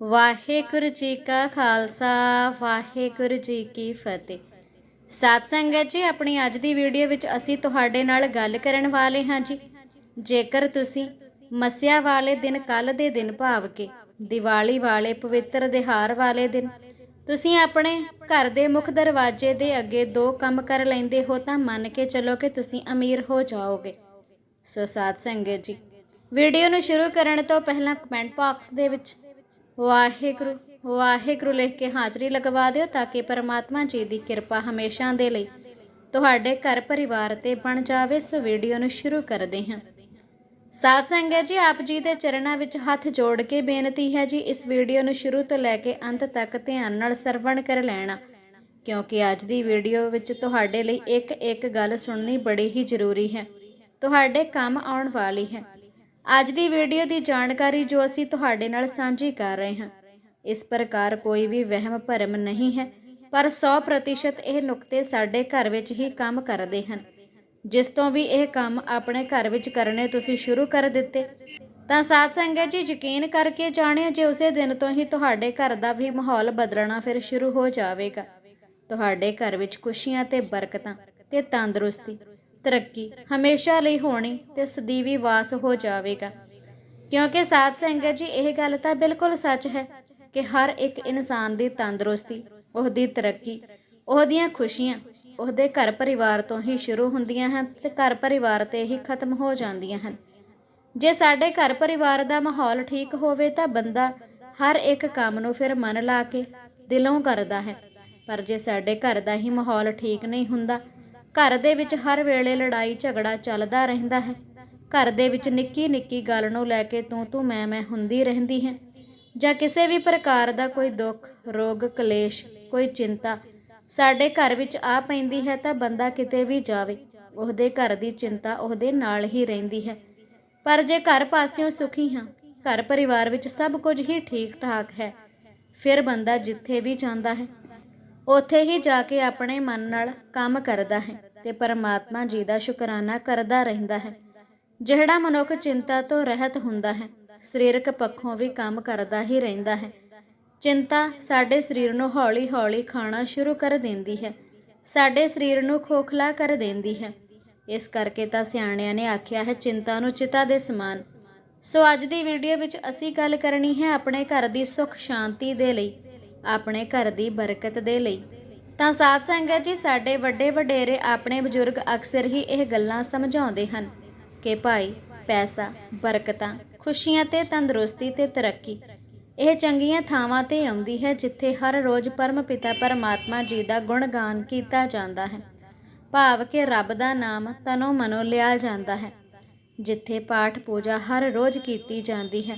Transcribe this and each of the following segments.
ਵਾਹਿਗੁਰੂ ਜੀ ਕਾ ਖਾਲਸਾ, ਵਾਹਿਗੁਰੂ ਜੀ ਕੀ ਫਤਿਹ। ਸਾਧ ਸੰਗਤ ਜੀ, ਆਪਣੀ ਅੱਜ ਦੀ ਵੀਡੀਓ ਵਿੱਚ ਅਸੀਂ ਤੁਹਾਡੇ ਨਾਲ ਗੱਲ ਕਰਨ ਵਾਲੇ ਹਾਂ ਜੀ। ਜੇਕਰ ਤੁਸੀਂ ਮੱਸਿਆ ਵਾਲੇ ਦਿਨ ਕੱਲ ਦੇ ਦਿਨ ਭਾਵ ਕੇ ਦੀਵਾਲੀ ਵਾਲੇ, ਪਵਿੱਤਰ ਦਿਹਾਰ ਵਾਲੇ ਦਿਨ ਤੁਸੀਂ ਆਪਣੇ ਘਰ ਦੇ ਮੁੱਖ ਦਰਵਾਜ਼ੇ ਦੇ ਅੱਗੇ ਦੋ ਕੰਮ ਕਰ ਲੈਂਦੇ ਹੋ, ਤਾਂ ਮੰਨ ਕੇ ਚੱਲੋ ਕਿ ਤੁਸੀਂ ਅਮੀਰ ਹੋ ਜਾਓਗੇ। ਸੋ ਸਾਧ ਸੰਗਤ ਜੀ, ਵੀਡੀਓ ਨੂੰ ਸ਼ੁਰੂ ਕਰਨ ਤੋਂ ਪਹਿਲਾਂ ਕਮੈਂਟ ਬਾਕਸ ਦੇ ਵਿੱਚ ਵਾਹਿਗੁਰੂ ਵਾਹਿਗੁਰੂ ਲਿਖ ਕੇ ਹਾਜ਼ਰੀ ਲਗਵਾ ਦਿਓ ਤਾਂ ਕਿ ਪਰਮਾਤਮਾ ਜੀ ਦੀ ਕਿਰਪਾ ਹਮੇਸ਼ਾ ਦੇ ਲਈ ਤੁਹਾਡੇ ਘਰ ਪਰਿਵਾਰ ਤੇ ਬਣ ਜਾਵੇ। ਸੋ ਵੀਡੀਓ ਨੂੰ ਸ਼ੁਰੂ ਕਰਦੇ ਹਾਂ। ਸਾਧ ਸੰਗਤ ਜੀ, ਆਪ ਜੀ ਦੇ ਚਰਨਾਂ ਵਿੱਚ ਹੱਥ ਜੋੜ ਕੇ ਬੇਨਤੀ ਹੈ ਜੀ, ਇਸ ਵੀਡੀਓ ਨੂੰ ਸ਼ੁਰੂ ਤੋਂ ਲੈ ਕੇ ਅੰਤ ਤੱਕ ਧਿਆਨ ਨਾਲ ਸਰਵਣ ਕਰ ਲੈਣਾ, ਕਿਉਂਕਿ ਅੱਜ ਦੀ ਵੀਡੀਓ ਵਿੱਚ ਤੁਹਾਡੇ ਲਈ ਇੱਕ ਇੱਕ ਗੱਲ ਸੁਣਨੀ ਬੜੀ ਹੀ ਜ਼ਰੂਰੀ ਹੈ। ਤੁਹਾਡੇ ਕੰਮ ਆਉਣ ਵਾਲੀ ਹੈ। ਅੱਜ ਦੀ ਵੀਡੀਓ ਦੀ ਜਾਣਕਾਰੀ ਜੋ ਅਸੀਂ ਤੁਹਾਡੇ ਨਾਲ ਸਾਂਝੀ ਕਰ ਰਹੇ ਹਾਂ, ਇਸ ਪ੍ਰਕਾਰ ਕੋਈ ਵੀ ਵਹਿਮ ਭਰਮ ਨਹੀਂ ਹੈ, ਪਰ 100% ਇਹ ਨੁਕਤੇ ਸਾਡੇ ਘਰ ਵਿੱਚ ਹੀ ਕੰਮ ਕਰਦੇ ਹਨ। ਜਿਸ ਤੋਂ ਵੀ ਇਹ ਕੰਮ ਆਪਣੇ ਘਰ ਵਿੱਚ ਕਰਨੇ ਤੁਸੀਂ ਸ਼ੁਰੂ ਕਰ ਦਿੱਤੇ, ਤਾਂ ਸਾਧ ਸੰਗਤ ਜੀ ਯਕੀਨ ਕਰਕੇ ਜਾਣਿਆ ਜੇ ਉਸੇ ਦਿਨ ਤੋਂ ਹੀ ਤੁਹਾਡੇ ਘਰ ਦਾ ਵੀ ਮਾਹੌਲ ਬਦਲਣਾ ਫਿਰ ਸ਼ੁਰੂ ਹੋ ਜਾਵੇਗਾ। ਤੁਹਾਡੇ ਘਰ ਵਿੱਚ ਖੁਸ਼ੀਆਂ ਤੇ ਬਰਕਤਾਂ ਤੇ ਤੰਦਰੁਸਤੀ ਤਰੱਕੀ ਹਮੇਸ਼ਾ ਲਈ ਹੋਣੀ ਤੇ ਸਦੀਵੀ ਵਾਸ ਹੋ ਜਾਵੇਗਾ। ਕਿਉਂਕਿ ਸਾਧ ਸੰਗਤ ਜੀ, ਇਹ ਗੱਲ ਤਾਂ ਬਿਲਕੁਲ ਸੱਚ ਹੈ ਕਿ ਹਰ ਇੱਕ ਇਨਸਾਨ ਦੀ ਤੰਦਰੁਸਤੀ, ਉਹਦੀ ਤਰੱਕੀ, ਉਹਦੀਆਂ ਖੁਸ਼ੀਆਂ, ਉਹਦੇ ਘਰ ਪਰਿਵਾਰ ਤੋਂ ਹੀ ਸ਼ੁਰੂ ਹੁੰਦੀਆਂ ਹਨ ਤੇ ਘਰ ਪਰਿਵਾਰ ਤੇ ਹੀ ਖਤਮ ਹੋ ਜਾਂਦੀਆਂ ਹਨ। ਜੇ ਸਾਡੇ ਘਰ ਪਰਿਵਾਰ ਦਾ ਮਾਹੌਲ ਠੀਕ ਹੋਵੇ ਤਾਂ ਬੰਦਾ ਹਰ ਇੱਕ ਕੰਮ ਨੂੰ ਫਿਰ ਮਨ ਲਾ ਕੇ ਦਿਲੋਂ ਕਰਦਾ ਹੈ। ਪਰ ਜੇ ਸਾਡੇ ਘਰ ਦਾ ਹੀ ਮਾਹੌਲ ਠੀਕ ਨਹੀਂ ਹੁੰਦਾ ਘਰ ਦੇ ਵਿੱਚ ਹਰ ਵੇਲੇ ਲੜਾਈ ਝਗੜਾ ਚੱਲਦਾ ਰਹਿੰਦਾ ਹੈ। ਘਰ ਦੇ ਵਿੱਚ ਨਿੱਕੀ ਨਿੱਕੀ ਗੱਲ ਨੂੰ ਲੈ ਕੇ ਤੂੰ ਤੂੰ ਮੈਂ ਮੈਂ ਹੁੰਦੀ ਰਹਿੰਦੀ ਹੈ। ਜਾਂ ਕਿਸੇ ਵੀ ਪ੍ਰਕਾਰ ਦਾ ਕੋਈ ਦੁੱਖ, ਰੋਗ, ਕਲੇਸ਼, ਕੋਈ ਚਿੰਤਾ ਸਾਡੇ ਘਰ ਵਿੱਚ ਆ ਪੈਂਦੀ ਹੈ ਤਾਂ ਬੰਦਾ ਕਿਤੇ ਵੀ ਜਾਵੇ। ਉਹਦੇ ਘਰ ਦੀ ਚਿੰਤਾ ਉਹਦੇ ਨਾਲ ਹੀ ਰਹਿੰਦੀ ਹੈ। ਪਰ ਜੇ ਘਰ ਪਾਸਿਓਂ ਸੁਖੀ ਹਾਂ, ਘਰ ਪਰਿਵਾਰ ਵਿੱਚ ਸਭ ਕੁਝ ਹੀ ਠੀਕ ਠਾਕ ਹੈ, ਫਿਰ ਬੰਦਾ ਜਿੱਥੇ ਵੀ ਜਾਂਦਾ ਹੈ ਉੱਥੇ ਹੀ ਜਾ ਕੇ ਆਪਣੇ ਮਨ ਨਾਲ ਕੰਮ ਕਰਦਾ ਹੈ ਤੇ ਪਰਮਾਤਮਾ ਜੀ ਦਾ ਸ਼ੁਕਰਾਨਾ ਕਰਦਾ ਰਹਿੰਦਾ ਹੈ। ਜਿਹੜਾ ਮਨੁੱਖ ਚਿੰਤਾ ਤੋਂ ਰਹਿਤ ਹੁੰਦਾ ਹੈ, ਸਰੀਰਕ ਪੱਖੋਂ ਵੀ ਕੰਮ ਕਰਦਾ ਹੀ ਰਹਿੰਦਾ ਹੈ। ਚਿੰਤਾ ਸਾਡੇ ਸਰੀਰ ਨੂੰ ਹੌਲੀ-ਹੌਲੀ ਖਾਣਾ ਸ਼ੁਰੂ ਕਰ ਦਿੰਦੀ ਹੈ, ਸਾਡੇ ਸਰੀਰ ਨੂੰ ਖੋਖਲਾ ਕਰ ਦਿੰਦੀ ਹੈ। ਇਸ ਕਰਕੇ ਤਾਂ ਸਿਆਣਿਆਂ ਨੇ ਆਖਿਆ ਹੈ, ਚਿੰਤਾ ਨੂੰ ਚਿਤਾ ਦੇ ਸਮਾਨ। ਸੋ ਅੱਜ ਦੀ ਵੀਡੀਓ ਵਿੱਚ ਅਸੀਂ ਗੱਲ ਕਰਨੀ ਹੈ ਆਪਣੇ ਘਰ ਦੀ ਸੁੱਖ ਸ਼ਾਂਤੀ ਦੇ ਲਈ। ਆਪਣੇ ਘਰ ਦੀ ਬਰਕਤ ਦੇ ਲਈ। ਤਾਂ ਸਾਧ ਸੰਗਤ ਜੀ, ਸਾਡੇ ਵੱਡੇ ਵਡੇਰੇ ਆਪਣੇ ਬਜ਼ੁਰਗ ਅਕਸਰ ਹੀ ਇਹ ਗੱਲਾਂ ਸਮਝਾਉਂਦੇ ਹਨ ਕਿ ਭਾਈ, ਪੈਸਾ, ਬਰਕਤਾਂ, ਖੁਸ਼ੀਆਂ ਤੇ ਤੰਦਰੁਸਤੀ ਤੇ ਤਰੱਕੀ, ਇਹ ਚੰਗੀਆਂ ਥਾਵਾਂ ਤੇ ਆਉਂਦੀ ਹੈ ਜਿੱਥੇ ਹਰ ਰੋਜ਼ ਪਰਮ ਪਿਤਾ ਪਰਮਾਤਮਾ ਜੀ ਦਾ ਗੁਣਗਾਨ ਕੀਤਾ ਜਾਂਦਾ ਹੈ। ਭਾਵ ਕਿ ਰੱਬ ਦਾ ਨਾਮ ਤਨੋ ਮਨੋ ਲਿਆ ਜਾਂਦਾ ਹੈ, ਜਿੱਥੇ ਪਾਠ ਪੂਜਾ ਹਰ ਰੋਜ਼ ਕੀਤੀ ਜਾਂਦੀ ਹੈ,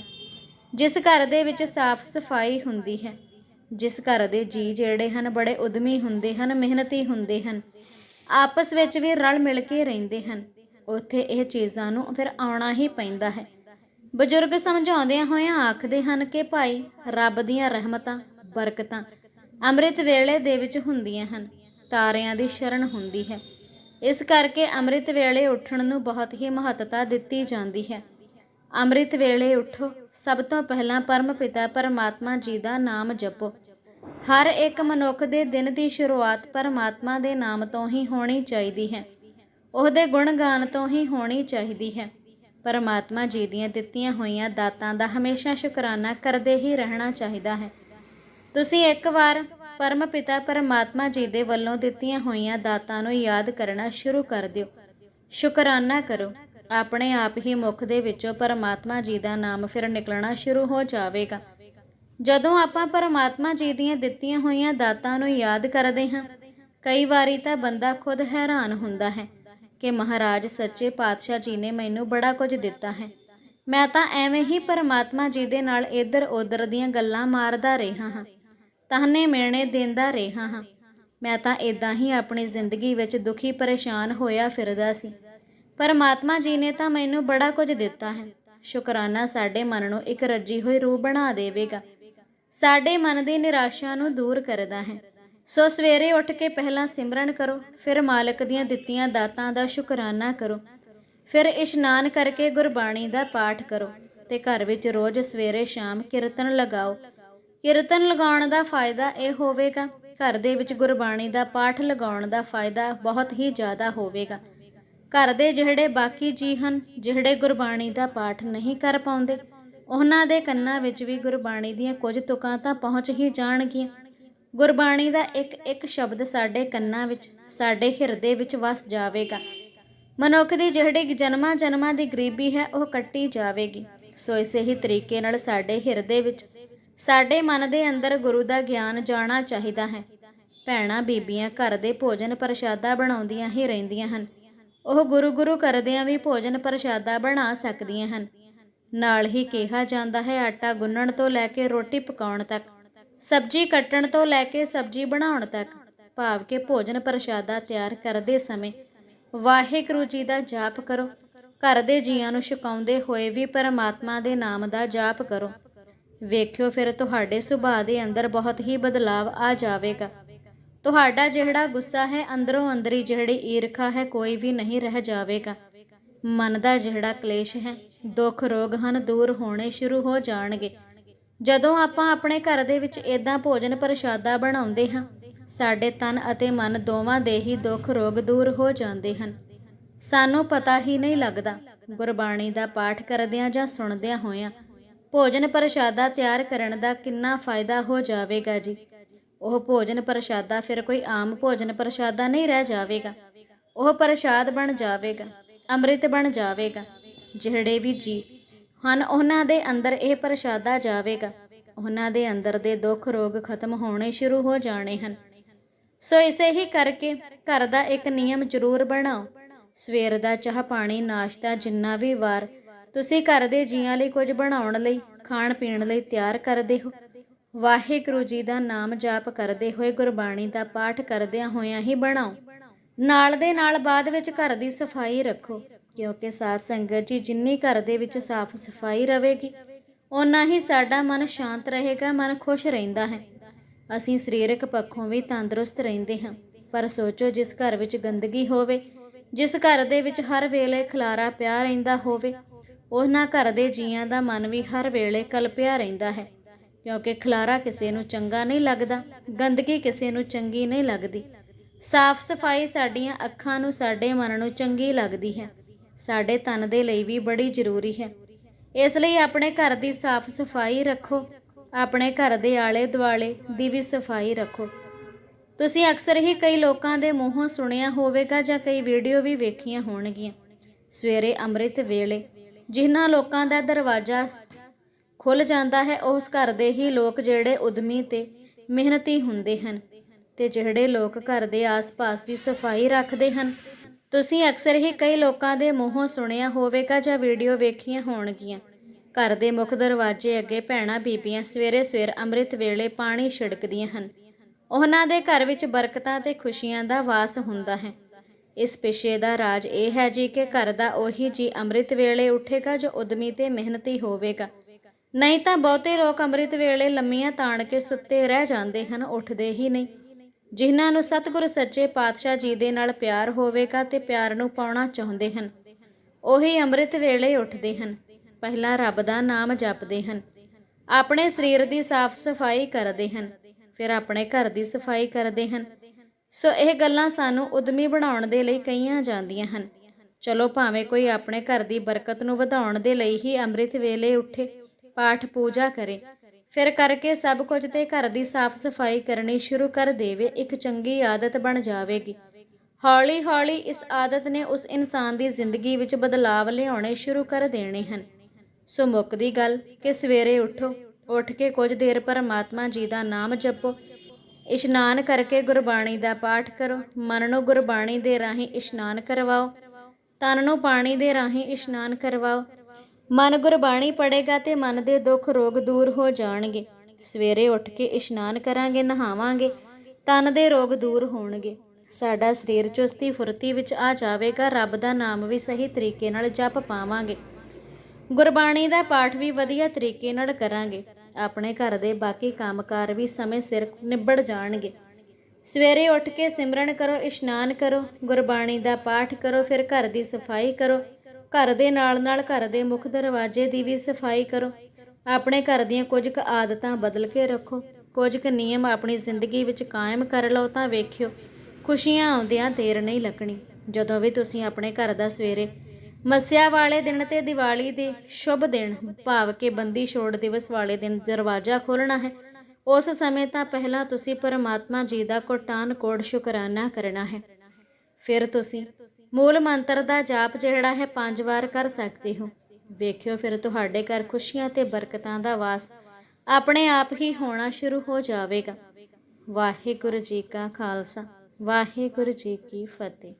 ਜਿਸ ਘਰ ਦੇ ਵਿੱਚ ਸਾਫ਼ ਸਫ਼ਾਈ ਹੁੰਦੀ ਹੈ। ਜਿਸ ਘਰ ਦੇ ਜੀ ਜਿਹੜੇ ਹਨ ਬੜੇ ਉਦਮੀ ਹੁੰਦੇ ਹਨ, ਮਿਹਨਤੀ ਹੁੰਦੇ ਹਨ। ਆਪਸ ਵਿੱਚ ਵੀ ਰਲ ਮਿਲ ਕੇ ਰਹਿੰਦੇ ਹਨ। ਉੱਥੇ ਇਹ ਚੀਜ਼ਾਂ ਨੂੰ ਫਿਰ ਆਉਣਾ ਹੀ ਪੈਂਦਾ ਹੈ। ਬਜ਼ੁਰਗ ਸਮਝਾਉਂਦਿਆਂ ਹੋਇਆਂ ਆਖਦੇ ਹਨ ਕਿ ਭਾਈ, ਰੱਬ ਦੀਆਂ ਰਹਿਮਤਾਂ, ਬਰਕਤਾਂ ਅੰਮ੍ਰਿਤ ਵੇਲੇ ਦੇ ਵਿੱਚ ਹੁੰਦੀਆਂ ਹਨ। ਤਾਰਿਆਂ ਦੀ ਸ਼ਰਨ ਹੁੰਦੀ ਹੈ। ਇਸ ਕਰਕੇ ਅੰਮ੍ਰਿਤ ਵੇਲੇ ਉੱਠਣ ਨੂੰ ਬਹੁਤ ਹੀ ਮਹੱਤਤਾ ਦਿੱਤੀ ਜਾਂਦੀ ਹੈ। ਅੰਮ੍ਰਿਤ ਵੇਲੇ ਉਠੋ, ਸਭ ਤੋਂ ਪਹਿਲਾਂ ਪਰਮ ਪਿਤਾ ਪਰਮਾਤਮਾ ਜੀ ਦਾ ਨਾਮ ਜਪੋ। ਹਰ ਇੱਕ ਮਨੁੱਖ ਦੇ ਦਿਨ ਦੀ ਸ਼ੁਰੂਆਤ ਪਰਮਾਤਮਾ ਦੇ ਨਾਮ ਤੋਂ ਹੀ ਹੋਣੀ ਚਾਹੀਦੀ ਹੈ। ਉਹਦੇ ਗੁਣ ਗੁਣਗਾਨ ਤੋਂ ਹੀ ਹੋਣੀ ਚਾਹੀਦੀ ਹੈ। ਪਰਮਾਤਮਾ ਜੀ ਦੀਆਂ ਦਿੱਤੀਆਂ ਹੋਈਆਂ ਦਾਤਾਂ ਦਾ ਹਮੇਸ਼ਾ ਸ਼ੁਕਰਾਨਾ ਕਰਦੇ ਹੀ ਰਹਿਣਾ ਚਾਹੀਦਾ ਹੈ। ਤੁਸੀਂ ਇੱਕ ਵਾਰ ਪਰਮ ਪਿਤਾ ਪਰਮਾਤਮਾ ਜੀ ਦੇ ਵੱਲੋਂ ਦਿੱਤੀਆਂ ਹੋਈਆਂ ਦਾਤਾਂ ਨੂੰ ਯਾਦ ਕਰਨਾ ਸ਼ੁਰੂ ਕਰ ਦਿਓ। ਸ਼ੁਕਰਾਨਾ ਕਰੋ। ਆਪਣੇ ਆਪ ਹੀ ਮੁਖ ਦੇ ਵਿੱਚੋਂ ਪਰਮਾਤਮਾ ਜੀ ਦਾ ਨਾਮ ਫਿਰ ਨਿਕਲਣਾ ਸ਼ੁਰੂ ਹੋ ਜਾਵੇਗਾ। ਜਦੋਂ ਆਪਾਂ ਪਰਮਾਤਮਾ ਜੀ ਦੀਆਂ ਦਿੱਤੀਆਂ ਹੋਈਆਂ ਦਾਤਾਂ ਨੂੰ ਯਾਦ ਕਰਦੇ ਹਾਂ, ਕਈ ਵਾਰੀ ਤਾਂ ਬੰਦਾ ਖੁਦ ਹੈਰਾਨ ਹੁੰਦਾ ਹੈ ਕਿ ਮਹਾਰਾਜ, ਸੱਚੇ ਪਾਤਸ਼ਾਹ ਜੀ ਨੇ ਮੈਨੂੰ ਬੜਾ ਕੁਝ ਦਿੱਤਾ ਹੈ। ਮੈਂ ਤਾਂ ਐਵੇਂ ਹੀ ਪਰਮਾਤਮਾ ਜੀ ਦੇ ਨਾਲ ਇੱਧਰ ਉੱਧਰ ਦੀਆਂ ਗੱਲਾਂ ਮਾਰਦਾ ਰਿਹਾ ਹਾਂ ਤਾਹਨੇ ਮਿਲਣੇ ਦਿੰਦਾ ਰਿਹਾ ਹਾਂ। ਮੈਂ ਤਾਂ ਇਦਾਂ ਹੀ ਆਪਣੀ ਜ਼ਿੰਦਗੀ ਵਿੱਚ ਦੁਖੀ ਪਰੇਸ਼ਾਨ ਹੋਇਆ ਫਿਰਦਾ ਸੀ। ਪਰਮਾਤਮਾ ਜੀ ਨੇ ਤਾਂ ਮੈਨੂੰ ਬੜਾ ਕੁਝ ਦਿੱਤਾ ਹੈ। ਸ਼ੁਕਰਾਨਾ ਸਾਡੇ ਮਨ ਨੂੰ ਇੱਕ ਰੱਜੀ ਹੋਈ ਰੂਹ ਬਣਾ ਦੇਵੇਗਾ। ਸਾਡੇ ਮਨ ਦੀ ਨਿਰਾਸ਼ਾ ਨੂੰ ਦੂਰ ਕਰਦਾ ਹੈ। ਸੋ ਸਵੇਰੇ ਉੱਠ ਕੇ ਪਹਿਲਾਂ ਸਿਮਰਨ ਕਰੋ, ਫਿਰ ਮਾਲਕ ਦੀਆਂ ਦਿੱਤੀਆਂ ਦਾਤਾਂ ਦਾ ਸ਼ੁਕਰਾਨਾ ਕਰੋ। ਫਿਰ ਇਸ਼ਨਾਨ ਕਰਕੇ ਗੁਰਬਾਣੀ ਦਾ ਪਾਠ ਕਰੋ ਤੇ ਘਰ ਵਿੱਚ ਰੋਜ਼ ਸਵੇਰੇ ਸ਼ਾਮ ਕੀਰਤਨ ਲਗਾਓ। ਕੀਰਤਨ ਲਗਾਉਣ ਦਾ ਫਾਇਦਾ ਇਹ ਹੋਵੇਗਾ, ਘਰ ਦੇ ਵਿੱਚ ਗੁਰਬਾਣੀ ਦਾ ਪਾਠ ਲਗਾਉਣ ਦਾ ਫਾਇਦਾ ਬਹੁਤ ਹੀ ਜ਼ਿਆਦਾ ਹੋਵੇਗਾ। ਘਰ ਦੇ ਜਿਹੜੇ ਬਾਕੀ ਜੀ ਹਨ, ਜਿਹੜੇ ਗੁਰਬਾਣੀ ਦਾ ਪਾਠ ਨਹੀਂ ਕਰ ਪਾਉਂਦੇ, ਉਹਨਾਂ ਦੇ ਕੰਨਾਂ ਵਿੱਚ ਵੀ ਗੁਰਬਾਣੀ ਦੀਆਂ ਕੁਝ ਤੁਕਾਂ ਤਾਂ ਪਹੁੰਚ ਹੀ ਜਾਣਗੀਆਂ। ਗੁਰਬਾਣੀ ਦਾ ਇੱਕ ਇੱਕ ਸ਼ਬਦ ਸਾਡੇ ਕੰਨਾਂ ਵਿੱਚ, ਸਾਡੇ ਹਿਰਦੇ ਵਿੱਚ ਵਸ ਜਾਵੇਗਾ। ਮਨੁੱਖ ਦੀ ਜਿਹੜੀ ਜਨਮਾਂ ਜਨਮਾਂ ਦੀ ਗਰੀਬੀ ਹੈ, ਉਹ ਕੱਟੀ ਜਾਵੇਗੀ। ਸੋ ਇਸੇ ਹੀ ਤਰੀਕੇ ਨਾਲ ਸਾਡੇ ਹਿਰਦੇ ਵਿੱਚ, ਸਾਡੇ ਮਨ ਦੇ ਅੰਦਰ ਗੁਰੂ ਦਾ ਗਿਆਨ ਜਾਣਾ ਚਾਹੀਦਾ ਹੈ। ਭੈਣਾਂ ਬੀਬੀਆਂ ਘਰ ਦੇ ਭੋਜਨ ਪ੍ਰਸ਼ਾਦਾ ਬਣਾਉਂਦੀਆਂ ਹੀ ਰਹਿੰਦੀਆਂ ਹਨ। ਉਹ ਗੁਰੂ ਗੁਰੂ ਕਰਦਿਆਂ ਵੀ ਭੋਜਨ ਪ੍ਰਸ਼ਾਦਾ ਬਣਾ ਸਕਦੀਆਂ ਹਨ। ਨਾਲ ਹੀ ਕਿਹਾ ਜਾਂਦਾ ਹੈ, ਆਟਾ ਗੁੰਨਣ ਤੋਂ ਲੈ ਕੇ ਰੋਟੀ ਪਕਾਉਣ ਤੱਕ, ਸਬਜ਼ੀ ਕੱਟਣ ਤੋਂ ਲੈ ਕੇ ਸਬਜ਼ੀ ਬਣਾਉਣ ਤੱਕ, ਭਾਵ ਕਿ ਭੋਜਨ ਪ੍ਰਸ਼ਾਦਾ ਤਿਆਰ ਕਰਦੇ ਸਮੇਂ ਵਾਹਿਗੁਰੂ ਜੀ ਦਾ ਜਾਪ ਕਰੋ। ਘਰ ਦੇ ਜੀਆਂ ਨੂੰ ਛਕਾਉਂਦੇ ਹੋਏ ਵੀ ਪਰਮਾਤਮਾ ਦੇ ਨਾਮ ਦਾ ਜਾਪ ਕਰੋ। ਵੇਖਿਓ ਫਿਰ ਤੁਹਾਡੇ ਸੁਭਾਅ ਦੇ ਅੰਦਰ ਬਹੁਤ ਹੀ ਬਦਲਾਵ ਆ ਜਾਵੇਗਾ। ਤੁਹਾਡਾ ਜਿਹੜਾ ਗੁੱਸਾ ਹੈ, ਅੰਦਰੋਂ ਅੰਦਰੀ ਜਿਹੜੀ ਈਰਖਾ ਹੈ, ਕੋਈ ਵੀ ਨਹੀਂ ਰਹਿ ਜਾਵੇਗਾ। ਮਨ ਦਾ ਜਿਹੜਾ ਕਲੇਸ਼ ਹੈ, ਦੁੱਖ ਰੋਗ ਹਨ, ਦੂਰ ਹੋਣੇ ਸ਼ੁਰੂ ਹੋ ਜਾਣਗੇ। ਜਦੋਂ ਆਪਾਂ ਆਪਣੇ ਘਰ ਦੇ ਵਿੱਚ ਇਦਾਂ ਭੋਜਨ ਪ੍ਰਸ਼ਾਦਾ ਬਣਾਉਂਦੇ ਹਾਂ, ਸਾਡੇ ਤਨ ਅਤੇ ਮਨ ਦੋਵਾਂ ਦੇ ਹੀ ਦੁੱਖ ਰੋਗ ਦੂਰ ਹੋ ਜਾਂਦੇ ਹਨ। ਸਾਨੂੰ ਪਤਾ ਹੀ ਨਹੀਂ ਲੱਗਦਾ, ਗੁਰਬਾਣੀ ਦਾ ਪਾਠ ਕਰਦਿਆਂ ਜਾਂ ਸੁਣਦਿਆਂ ਹੋਇਆਂ, ਭੋਜਨ ਪ੍ਰਸ਼ਾਦਾ ਤਿਆਰ ਕਰਨ ਦਾ ਕਿੰਨਾ ਫਾਇਦਾ ਹੋ ਜਾਵੇਗਾ ਜੀ। ਉਹ ਭੋਜਨ ਪ੍ਰਸ਼ਾਦਾ, ਫਿਰ ਕੋਈ ਆਮ ਭੋਜਨ ਪ੍ਰਸ਼ਾਦਾ ਨਹੀਂ ਰਹਿ ਜਾਵੇਗਾ। ਉਹ ਪ੍ਰਸ਼ਾਦ ਬਣ ਜਾਵੇਗਾ, ਅੰਮ੍ਰਿਤ ਬਣ ਜਾਵੇਗਾ, ਜਿਹੜੇ ਵੀ ਜੀ ਹਨ, ਉਹਨਾਂ ਦੇ ਅੰਦਰ ਇਹ ਪ੍ਰਸ਼ਾਦਾ ਜਾਵੇਗਾ। ਉਹਨਾਂ ਦੇ ਅੰਦਰ ਦੇ ਦੁੱਖ ਰੋਗ ਖਤਮ ਹੋਣੇ ਸ਼ੁਰੂ ਹੋ ਜਾਣੇ ਹਨ। ਸੋ ਇਸੇ ਹੀ ਕਰਕੇ ਘਰ ਦਾ ਇੱਕ ਨਿਯਮ ਜ਼ਰੂਰ ਬਣਾਓ। ਸਵੇਰ ਦਾ ਚਾਹ ਪਾਣੀ, ਨਾਸ਼ਤਾ, ਜਿੰਨਾ ਵੀ ਵਾਰ ਤੁਸੀਂ ਘਰ ਦੇ ਜੀਆਂ ਲਈ ਕੁਝ ਬਣਾਉਣ ਲਈ ਖਾਣ ਪੀਣ ਲਈ ਤਿਆਰ ਕਰਦੇ ਹੋ। ਵਾਹਿਗੁਰੂ ਜੀ ਦਾ ਨਾਮ ਜਾਪ ਕਰਦੇ ਹੋਏ ਗੁਰਬਾਣੀ ਦਾ ਪਾਠ ਕਰਦਿਆਂ ਹੋਇਆਂ ਹੀ ਬਣਾਓ। ਨਾਲ ਦੇ ਨਾਲ ਬਾਅਦ ਵਿੱਚ ਘਰ ਦੀ ਸਫ਼ਾਈ ਰੱਖੋ, ਕਿਉਂਕਿ ਸਾਧ ਸੰਗਤ ਜੀ ਜਿੰਨੀ ਘਰ ਦੇ ਵਿੱਚ ਸਾਫ਼ ਸਫ਼ਾਈ ਰਹੇਗੀ, ਓਨਾ ਹੀ ਸਾਡਾ ਮਨ ਸ਼ਾਂਤ ਰਹੇਗਾ, ਮਨ ਖੁਸ਼ ਰਹਿੰਦਾ ਹੈ। ਅਸੀਂ ਸਰੀਰਕ ਪੱਖੋਂ ਵੀ ਤੰਦਰੁਸਤ ਰਹਿੰਦੇ ਹਾਂ, ਪਰ ਸੋਚੋ ਜਿਸ ਘਰ ਵਿੱਚ ਗੰਦਗੀ ਹੋਵੇ, ਜਿਸ ਘਰ ਦੇ ਵਿੱਚ ਹਰ ਵੇਲੇ ਖਲਾਰਾ ਪਿਆ ਰਹਿੰਦਾ ਹੋਵੇ ਉਹਨਾਂ ਘਰ ਦੇ ਜੀਆਂ ਦਾ ਮਨ ਵੀ ਹਰ ਵੇਲੇ ਕਲਪਿਆ ਰਹਿੰਦਾ ਹੈ। ਕਿਉਂਕਿ ਖਲਾਰਾ ਕਿਸੇ ਨੂੰ ਚੰਗਾ ਨਹੀਂ ਲੱਗਦਾ, ਗੰਦਗੀ ਕਿਸੇ ਨੂੰ ਚੰਗੀ ਨਹੀਂ ਲੱਗਦੀ। ਸਾਫ਼ ਸਫ਼ਾਈ ਸਾਡੀਆਂ ਅੱਖਾਂ ਨੂੰ, ਸਾਡੇ ਮਨ ਨੂੰ ਚੰਗੀ ਲੱਗਦੀ ਹੈ। ਸਾਡੇ ਤਨ ਦੇ ਲਈ ਵੀ ਬੜੀ ਜ਼ਰੂਰੀ ਹੈ। ਇਸ ਲਈ ਆਪਣੇ ਘਰ ਦੀ ਸਾਫ਼ ਸਫ਼ਾਈ ਰੱਖੋ। ਆਪਣੇ ਘਰ ਦੇ ਆਲੇ ਦੁਆਲੇ ਦੀ ਵੀ ਸਫ਼ਾਈ ਰੱਖੋ। ਤੁਸੀਂ ਅਕਸਰ ਹੀ ਕਈ ਲੋਕਾਂ ਦੇ ਮੂੰਹੋਂ ਸੁਣਿਆ ਹੋਵੇਗਾ ਜਾਂ ਕਈ ਵੀਡੀਓ ਵੀ ਵੇਖੀਆਂ ਹੋਣਗੀਆਂ। ਸਵੇਰੇ ਅੰਮ੍ਰਿਤ ਵੇਲੇ, ਜਿਨ੍ਹਾਂ ਲੋਕਾਂ ਦਾ ਦਰਵਾਜ਼ਾ ਖੁੱਲ ਜਾਂਦਾ ਹੈ, ਉਸ ਘਰ ਦੇ ਹੀ ਲੋਕ ਜਿਹੜੇ ਉਦਮੀ ਤੇ ਮਿਹਨਤੀ ਹੁੰਦੇ ਹਨ ਤੇ ਜਿਹੜੇ ਲੋਕ ਘਰ ਦੇ ਆਸ-ਪਾਸ ਦੀ ਸਫ਼ਾਈ ਰੱਖਦੇ ਹਨ। ਤੁਸੀਂ ਅਕਸਰ ਹੀ ਕਈ ਲੋਕਾਂ ਦੇ ਮੂੰਹੋਂ ਸੁਣਿਆ ਹੋਵੇਗਾ ਜਾਂ ਵੀਡੀਓ ਵੇਖੀਆਂ ਹੋਣਗੀਆਂ। ਘਰ ਦੇ ਮੁੱਖ ਦਰਵਾਜ਼ੇ ਅੱਗੇ ਭੈਣਾਂ ਬੀਬੀਆਂ ਸਵੇਰੇ ਸਵੇਰ ਅੰਮ੍ਰਿਤ ਵੇਲੇ ਪਾਣੀ ਛਿੜਕਦੀਆਂ ਹਨ। ਉਹਨਾਂ ਦੇ ਘਰ ਵਿੱਚ ਬਰਕਤਾਂ ਤੇ ਖੁਸ਼ੀਆਂ ਦਾ ਵਾਸ ਹੁੰਦਾ ਹੈ। ਇਸ ਪਿਛੇ ਦਾ ਰਾਜ ਇਹ ਹੈ ਜੀ ਕਿ ਘਰ ਦਾ ਉਹੀ ਜੀ ਅੰਮ੍ਰਿਤ ਵੇਲੇ ਉੱਠੇਗਾ ਜੋ ਉਦਮੀ ਤੇ ਮਿਹਨਤੀ ਹੋਵੇਗਾ। ਨਹੀਂ ਤਾਂ ਬਹੁਤੇ ਲੋਕ ਅੰਮ੍ਰਿਤ ਵੇਲੇ ਲੰਮੀਆਂ ਤਾਣ ਕੇ ਸੁੱਤੇ ਰਹਿ ਜਾਂਦੇ ਹਨ, ਉੱਠਦੇ ਹੀ ਨਹੀਂ। ਜਿਨ੍ਹਾਂ ਨੂੰ ਸਤਿਗੁਰ ਸੱਚੇ ਪਾਤਸ਼ਾਹ ਜੀ ਦੇ ਨਾਲ ਪਿਆਰ ਹੋਵੇਗਾ ਤੇ ਪਿਆਰ ਨੂੰ ਪਾਉਣਾ ਚਾਹੁੰਦੇ ਹਨ, ਉਹੀ ਅੰਮ੍ਰਿਤ ਵੇਲੇ ਉੱਠਦੇ ਹਨ। ਪਹਿਲਾਂ ਰੱਬ ਦਾ ਨਾਮ ਜਪਦੇ ਹਨ। ਆਪਣੇ ਸਰੀਰ ਦੀ ਸਾਫ਼ ਸਫ਼ਾਈ ਕਰਦੇ ਹਨ, ਫਿਰ ਆਪਣੇ ਘਰ ਦੀ ਸਫ਼ਾਈ ਕਰਦੇ ਹਨ। ਸੋ ਇਹ ਗੱਲਾਂ ਸਾਨੂੰ ਉਦਮੀ ਬਣਾਉਣ ਦੇ ਲਈ ਕਹੀਆਂ ਜਾਂਦੀਆਂ ਹਨ। ਚਲੋ ਭਾਵੇਂ ਕੋਈ ਆਪਣੇ ਘਰ ਦੀ ਬਰਕਤ ਨੂੰ ਵਧਾਉਣ ਦੇ ਲਈ ਹੀ ਅੰਮ੍ਰਿਤ ਵੇਲੇ ਉੱਠੇ ਪਾਠ ਪੂਜਾ ਕਰੇ। ਫਿਰ ਕਰਕੇ ਸਭ ਕੁਝ ਤੇ ਘਰ ਦੀ ਸਾਫ਼ ਸਫ਼ਾਈ ਕਰਨੀ ਸ਼ੁਰੂ ਕਰ ਦੇਵੇ, ਇੱਕ ਚੰਗੀ ਆਦਤ ਬਣ ਜਾਵੇਗੀ। ਹੌਲੀ ਹੌਲੀ ਇਸ ਆਦਤ ਨੇ ਉਸ ਇਨਸਾਨ ਦੀ ਜ਼ਿੰਦਗੀ ਵਿੱਚ ਬਦਲਾਵ ਲਿਆਉਣੇ ਸ਼ੁਰੂ ਕਰ ਦੇਣੇ ਹਨ। ਸੋ ਮੁੱਕਦੀ ਗੱਲ ਕਿ ਸਵੇਰੇ ਉਠੋ, ਉੱਠ ਕੇ ਕੁਝ ਦੇਰ ਪਰਮਾਤਮਾ ਜੀ ਦਾ ਨਾਮ ਜਪੋ। ਇਸ਼ਨਾਨ ਕਰਕੇ ਗੁਰਬਾਣੀ ਦਾ ਪਾਠ ਕਰੋ। ਮਨ ਨੂੰ ਗੁਰਬਾਣੀ ਦੇ ਰਾਹੀਂ ਇਸ਼ਨਾਨ ਕਰਵਾਓ। ਤਨ ਨੂੰ ਪਾਣੀ ਦੇ ਰਾਹੀਂ ਇਸ਼ਨਾਨ ਕਰਵਾਓ। ਮਨ ਗੁਰਬਾਣੀ ਪੜੇਗਾ ਤੇ ਮਨ ਦੇ ਦੁੱਖ ਰੋਗ ਦੂਰ ਹੋ ਜਾਣਗੇ। ਸਵੇਰੇ ਉੱਠ ਕੇ ਇਸ਼ਨਾਨ ਕਰਾਂਗੇ, ਨਹਾਵਾਂਗੇ, ਤਨ ਦੇ ਰੋਗ ਦੂਰ ਹੋਣਗੇ। ਸਾਡਾ ਸਰੀਰ ਚੁਸਤੀ ਫੁਰਤੀ ਵਿੱਚ ਆ ਜਾਵੇਗਾ, ਰੱਬ ਦਾ ਨਾਮ ਵੀ ਸਹੀ ਤਰੀਕੇ ਨਾਲ ਜਪ ਪਾਵਾਂਗੇ। ਗੁਰਬਾਣੀ ਦਾ ਪਾਠ ਵੀ ਵਧੀਆ ਤਰੀਕੇ ਨਾਲ ਕਰਾਂਗੇ। ਆਪਣੇ ਘਰ ਦੇ ਬਾਕੀ ਕੰਮਕਾਰ ਵੀ ਸਮੇਂ ਸਿਰ ਨਿਬੜ ਜਾਣਗੇ। ਸਵੇਰੇ ਉੱਠ ਕੇ ਸਿਮਰਨ ਕਰੋ, ਇਸ਼ਨਾਨ ਕਰੋ, ਗੁਰਬਾਣੀ ਦਾ ਪਾਠ ਕਰੋ, ਫਿਰ ਘਰ ਦੀ ਸਫ਼ਾਈ ਕਰੋ। ਘਰ ਦੇ ਨਾਲ ਨਾਲ ਘਰ ਦੇ ਮੁੱਖ ਦਰਵਾਜ਼ੇ ਦੀ ਵੀ ਸਫ਼ਾਈ ਕਰੋ। ਆਪਣੇ ਘਰ ਦੀਆਂ ਕੁਝ ਕੁ ਆਦਤਾਂ ਬਦਲ ਕੇ ਰੱਖੋ। ਕੁਝ ਕੁ ਨਿਯਮ ਆਪਣੀ ਜ਼ਿੰਦਗੀ ਵਿੱਚ ਕਾਇਮ ਕਰ ਲਓ ਤਾਂ ਵੇਖਿਓ, ਖੁਸ਼ੀਆਂ ਆਉਂਦਿਆਂ ਦੇਰ ਨਹੀਂ ਲੱਗਣੀ। ਜਦੋਂ ਵੀ ਤੁਸੀਂ ਆਪਣੇ ਘਰ ਦਾ ਸਵੇਰੇ ਮੱਸਿਆ ਵਾਲੇ ਦਿਨ ਤੇ ਦੀਵਾਲੀ ਦੇ ਸ਼ੁਭ ਦਿਨ, ਭਾਵ ਕਿ ਬੰਦੀ ਛੋੜ ਦਿਵਸ ਵਾਲੇ ਦਿਨ ਦਰਵਾਜ਼ਾ ਖੋਲਣਾ ਹੈ, ਉਸ ਸਮੇਂ ਤਾਂ ਪਹਿਲਾਂ ਤੁਸੀਂ ਪਰਮਾਤਮਾ ਜੀ ਦਾ ਕੋਟਾਨ ਕੋਟ ਸ਼ੁਕਰਾਨਾ ਕਰਨਾ ਹੈ। ਫਿਰ ਤੁਸੀਂ ਮੂਲ ਮੰਤਰ ਦਾ ਜਾਪ ਜਿਹੜਾ ਹੈ ਪੰਜ ਵਾਰ ਕਰ ਸਕਦੇ ਹੋ। ਵੇਖਿਓ ਫਿਰ ਤੁਹਾਡੇ ਘਰ ਖੁਸ਼ੀਆਂ ਤੇ ਬਰਕਤਾਂ ਦਾ ਵਾਸ ਆਪਣੇ ਆਪ ਹੀ ਹੋਣਾ ਸ਼ੁਰੂ ਹੋ ਜਾਵੇਗਾ। ਵਾਹਿਗੁਰੂ ਜੀ ਕਾ ਖਾਲਸਾ, ਵਾਹਿਗੁਰੂ ਜੀ ਕੀ ਫਤਿਹ।